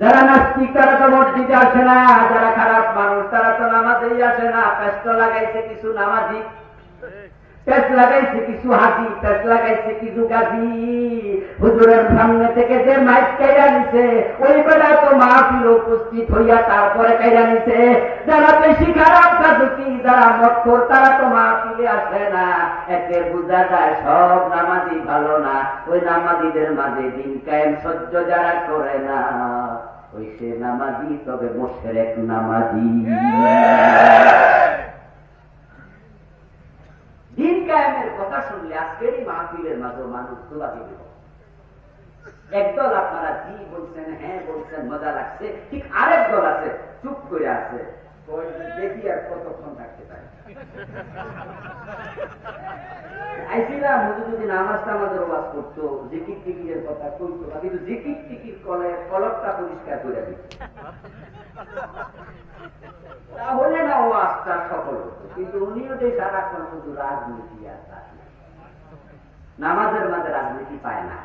যারা নাস্তিক, তারা তো মসজিদে আসে না। যারা খারাপ মানুষ, তারা তো নামাজেই আসে না। পেস্ট লাগাইছে কিছু নামাজি। পেস্ট লাগাইছে কিছু হাজি পেস্ট লাগাইছে কিছু গাজি হুজুরের সামনে থেকে যে মাইক কাইরা নিছে, ওই বেলা তো মাহফিল উপস্থিত হইয়া তারপরে কাইরা নিছে। যারা বেশি খারাপ সাধুকি যারা মক্ষর তারা তো মাহফিলে আসে না। এতে বোঝা যায় সব নামাজি ভালো না। ওই নামাজিদের মাঝে দিন কায়েম সহ্য যারা করে না। ওই সে নামাজি তবে মোশের এক নামাজি কায়েমের কথা শুনলে আজকের এই মাহফিলের মাঝে মানুষ তোলা দিবে একদল আপনারা জি বলছেন হ্যাঁ বলছেন, মজা লাগছে, ঠিক আরেক দল আছে, চুপ করে আছে। দেখি আর কতক্ষণ থাকতে পারে। কলে কলকটা পরিষ্কার করে দিত তাহলে না হতো। কিন্তু সারাক্ষণ শুধু রাজনীতি নামাজের মাঝে রাজনীতি পায় না।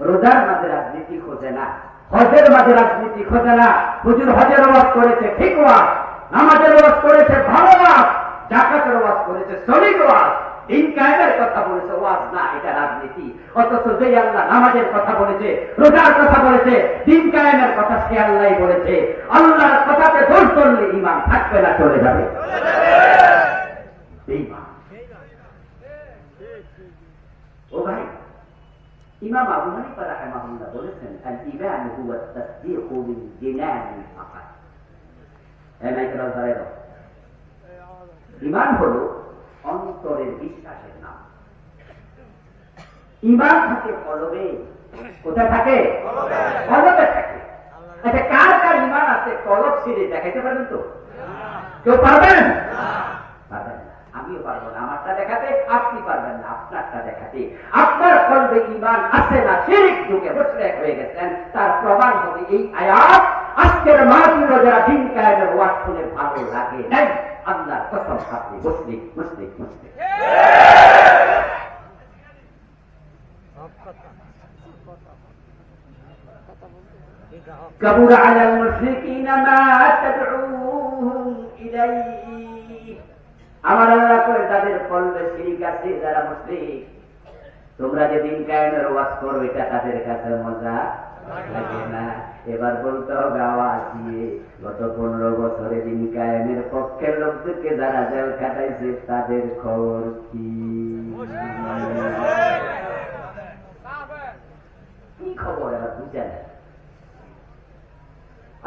রোজার মাঝে রাজনীতি খোঁজে না। হজের মাঝে রাজনীতি খোঁজে না। হুজুর হজের করেছে ঠিক ওয়াজ। নামাজের ওয়াজ করেছে ভালো ওয়াজ। জাকাতের ওয়াজ করেছে শ্রমিক ওয়াজ। দিন কায়েমের কথা বলেছে, ওয়াজ না, এটা রাজনীতি। অথচ যে আল্লাহ নামাজের কথা বলেছে, রোজার কথা বলেছে, দিন কায়েমের কথা সে আল্লাহ বলেছে। আল্লাহর কথাতে দোষ করলে ইমান থাকবে না, চলে যাবে। ও ভাই, ইমাম আবু হানিফা বলেছেন আল ঈমান হুয়া দাও ইমান হলো অন্তরের বিশ্বাসের নাম। ইমান থাকে কলবে। কোথায় থাকে? কলবে। থাকে। আচ্ছা কার কার ইমান আছে? কলব ছিঁড়ে দেখাইতে পারবেন তো? কেউ পারবেন? পারবেন আমিও পারব না। আমারটা দেখাতে আপনি পারবেন না আপনারটা দেখাতে। আপনার কলবে ইমান আছে না? শিরিক যুগে মুশরিক হয়ে গেছেন। তার প্রমাণ হবে এই আয়াত। আজকের মাহফিল যারা দিন কায়েমের ওয়াজ শুনে ভালো লাগে। নাই? আল্লাহর কসম আপনি মুশরিক মুশরিক মুশরিক كبر على المشركين ما تدعوهم إليه আমার আল্লাহ করে তাদের কলবে শিরিক আছে যারা মুসলিম তোমরা যে দিন কায়েমের ওয়াজ করো এটা তাদের কাছে মজা লাগে না এবার বলতে হবে আওয়াজ দিয়ে গত পনেরো বছরে যিনি কায়েমের পক্ষের লোকদেরকে যারা জেল কাটাইছে তাদের খবর কি? কি খবর? এরা বুঝে না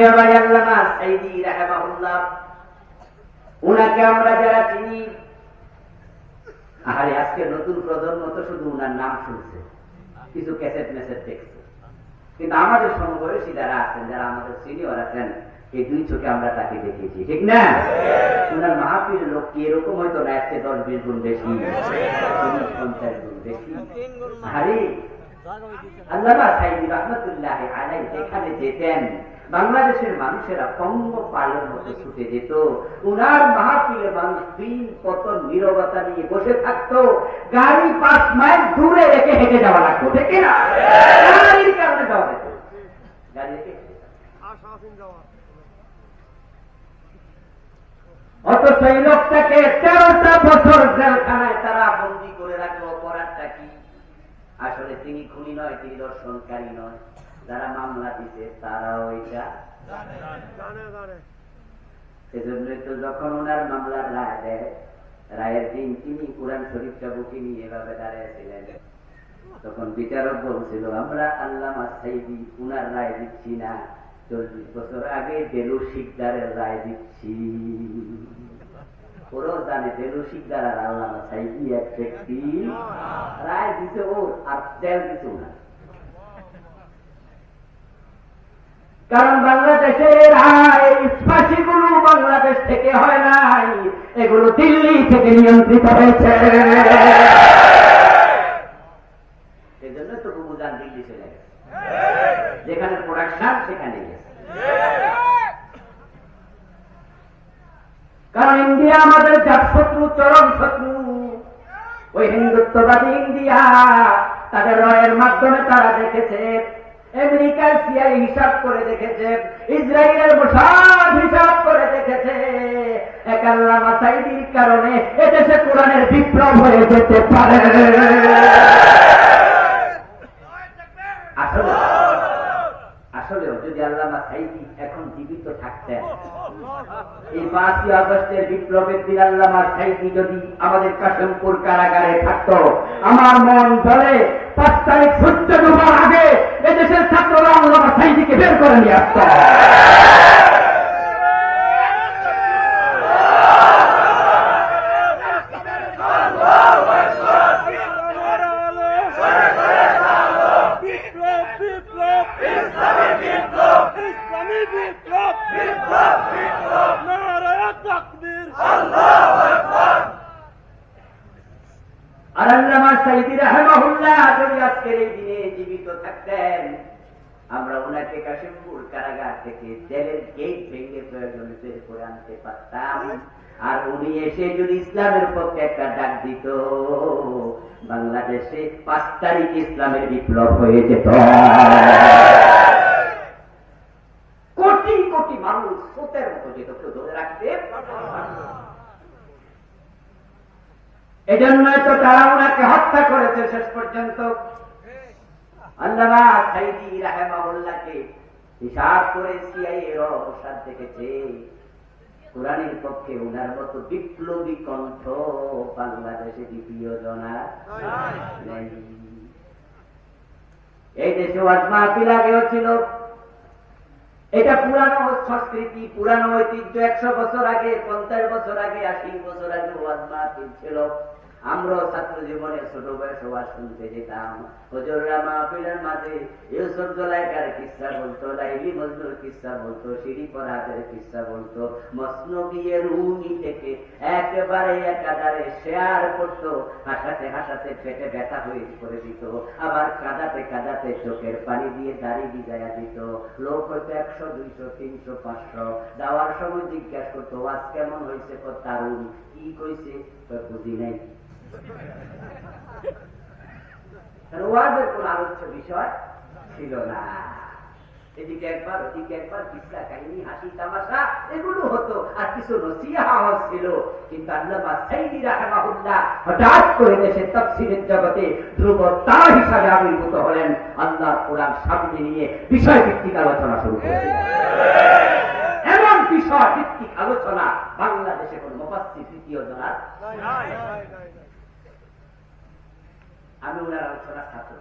প্রিয় ভাই উনাকে আমরা যারা চিনি, আরে আজকে নতুন প্রজন্ম তো শুধু উনার নাম শুনছে, কিছু ক্যাসেট মেসেট দেখছে। কিন্তু আমাদের সমবয়সী যারা আছেন, যারা আমাদের সিনিয়র আছেন, এই দুই চোখে আমরা তাকে দেখেছি, ঠিক না? উনার মাহফিল লোক কি এরকম হয়তো না, একশো দশ বিশ গুণ বেশি পঞ্চাশ গুণ বেশি? আল্লামা সাইদি রহমতুল্লাহ আলাই যেখানে যেতেন বাংলাদেশের মানুষেরা পঙ্গ পালন মতো ছুটে যেত। উনার মাহফিলে মানুষ দিন কত নিরবতা নিয়ে বসে থাকতো। গাড়ি পাঁচ মাইল দূরে রেখে হেঁটে যাওয়া লাগতো, ঠিক না? গাড়ির কারণে যাওয়া যেত। গাড়ি অথচ এই লোকটাকে তেরোটা বছর জেলখানায় তারা বন্দি করে রাখল অপরাধটা কি আসলে তিনি খুনি নয় তিনি দর্শনকারী নয়। যারা মামলা দিছে তারাও এটা সেজন্যই তো যখন ওনার মামলার রায় দেয় রায়ের দিন তিনি কোরআন শরীফটা বুকে নিয়ে এভাবে দাঁড়িয়েছিলেন। তখন বিচারক বলছিল আমরা আল্লাহ সাইদি উনার রায় দিচ্ছি না। চল্লিশ বছর আগে দেলু শিকদারের রায় দিচ্ছি। কারণ বাংলাদেশের রায় বাংলাদেশ থেকে হয় নাই, এগুলো দিল্লি থেকে নিয়ন্ত্রিত হয়েছে। এই জন্য তো দিল্লি চলে গেছে। যেখানে প্রোডাকশন সেখানে গেছে কারণ ইন্ডিয়া আমাদের জাত শত্রু চরম শত্রু। ওই হিন্দুত্ববাদী ইন্ডিয়া, তাদের রয়ের মাধ্যমে তারা দেখেছে। আমেরিকার সিআই হিসাব করে দেখেছে। ইসরায়েলের মোসাদ হিসাব করে দেখেছে। এক আল্লামা সাইদির কারণে এদেশে কোরআনের বিপ্লব হয়ে যেতে পারে। আসলে আসলেও যদি আল্লামা সাইদি এখন জীবিত থাকতেন, এই পাঁচই আগস্টের বিপ্লবের দিন আল্লামা সাইদি যদি আমাদের কাশমপুর কারাগারে থাকত, আমার মন ধরে পাঁচ তারিখ সূর্য ডুবার আগে এদেশের ছাত্ররা আল্লামা সাইদিকে বের করে নিয়ে আসত বিপ্লব বিপ্লব ইসলামী বিপ্লব ইসলামী বিপ্লব বিপ্লব বিপ্লব নারায়ণ তাকবীর আর উনি এসে যদি ইসলামের পক্ষে একটা ডাক দিত, বাংলাদেশে পাঁচ তারিখ ইসলামের বিপ্লব হয়ে যেত কোটি কোটি মানুষ স্রোতের মতো যেত কেউ ধরে রাখতে এজন্যই তো তারা ওনাকে হত্যা করেছে শেষ পর্যন্ত। হিসাব করে সিআই এর অবসাদ দেখেছে। কোরআনের পক্ষে ওনার মতো বিপ্লবী কণ্ঠ বাংলাদেশে দ্বিতীয় জনা এই দেশে ওয়াজ মাহফিল ছিল। এটা পুরানো সংস্কৃতি, পুরানো ঐতিহ্য। একশো বছর আগে, পঞ্চাশ বছর আগে, আশি বছর আগে ওয়াজ মাহফিল ছিল। আমরাও ছাত্র জীবনে ছোট বয়সে ওয়াজ শুনতে যেতাম। হজররা মাহফিলের মাঝে ইউসুফ জলাইকার কিস্সা বলতো, লাইলি মজনুর কিস্সা বলতো, সিঁড়ি পরাদের কিস্সা বলতো। মসনবিয়ে রুমি থেকে একেবারে একাধারে শেয়ার করতো, হাসাতে হাসাতে পেটে ব্যথা হয়ে করে দিত। আবার কাদাতে কাদাতে চোখের পানি দিয়ে দাড়ি ভিজাইয়া দিত। লোক হয়তো একশো, দুইশো, তিনশো, পাঁচশো। যাওয়ার সময় জিজ্ঞাসা করতো আজ কেমন হয়েছে তারুণ? কি কইছে? কই বুঝি নাই। কারণ ওয়াজের কোন আলোচ্য বিষয় ছিল না। এদিকে একবার, ওদিকে একবার কিসা কাহিনী, হাসি, তামাশা, এগুলো হতো, আর কিছু আওয়াজ ছিল। কিন্তু আল্লামা সাইদি রাহমাহুল্লাহ হঠাৎ করে দেশে তাফসীরের জগতে ধ্রুব তারা হিসাবে আবির্ভূত হলেন। আল্লাহ কোরআন সামনে নিয়ে বিষয় ভিত্তিক আলোচনা শুরু করেছিলেন এমন বিষয় ভিত্তিক আলোচনা বাংলাদেশে কোন মুফাসসির, তৃতীয় জনার আমি ওনার আলোচনার ছাত্র।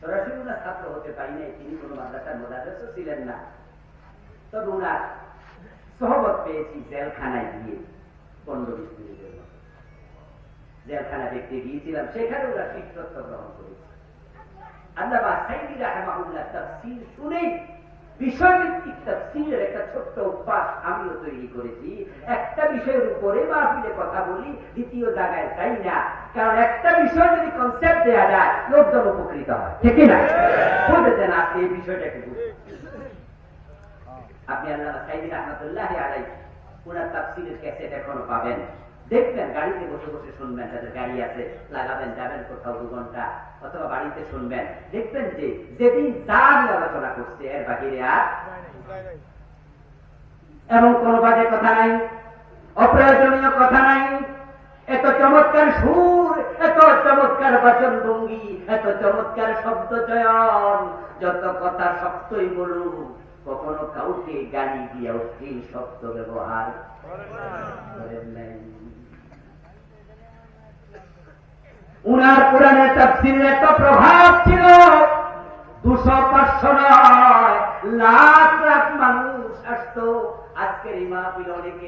সরাসরি ওনার ছাত্র হতে পারি নাই, তিনি কোন মাদ্রাসার মোদারসও ছিলেন না। তবে ওনার সহবত পেয়েছি জেলখানায় গিয়ে পনেরো বিশ মিনিটের মতো। জেলখানা দেখতে গিয়েছিলাম, সেখানে ওরা শিক্ষত্ব গ্রহণ করেছে। আল্লাহ সাইদি রাহমাহুল্লাহ তাফসীর শুনেই বিষয়ভিত্তিক তাফসীরের একটা ছোট্ট অভ্যাস আমিও তৈরি করেছি একটা বিষয়ের উপরে মাহফিলে কথা বলি দ্বিতীয় জায়গায় যাই না। কারণ একটা বিষয় যদি কনসেপ্ট দেওয়া যায় লোকজন উপকৃত হয়। ঠিক না বলতেছেন আজকে এই বিষয়টা একটু বুঝুন। আপনি আল্লাহ সাইদি রহমতুল্লাহ আলাই ওনার তাফসিরের ক্যাসেট এখনও পাবেন। দেখবেন, গাড়িতে বসে বসে শুনবেন তাদের গাড়ি আছে, লাগাবেন, যাবেন কোথাও দু ঘণ্টা, অথবা বাড়িতে শুনবেন, দেখবেন যে যেদিন যা আলোচনা করছে, এর বাহিরে আর এমন কোন বাজে কথা নাই, অপ্রয়োজনীয় কথা নাই। এত চমৎকার সুর, এত চমৎকার বাচন ভঙ্গি, এত চমৎকার শব্দ চয়ন, যত কথা শক্তই বলুন, কখনো কাউকে গালি দিয়ে অশ্লীল শব্দ ব্যবহার করেন নাই। উনার কোরআনে তাফসিরের এত প্রভাব ছিল। দুশো পাঁচশো নয়, লাখ লাখ মানুষ আসতো। আজকের এই মাহফিল অনেকে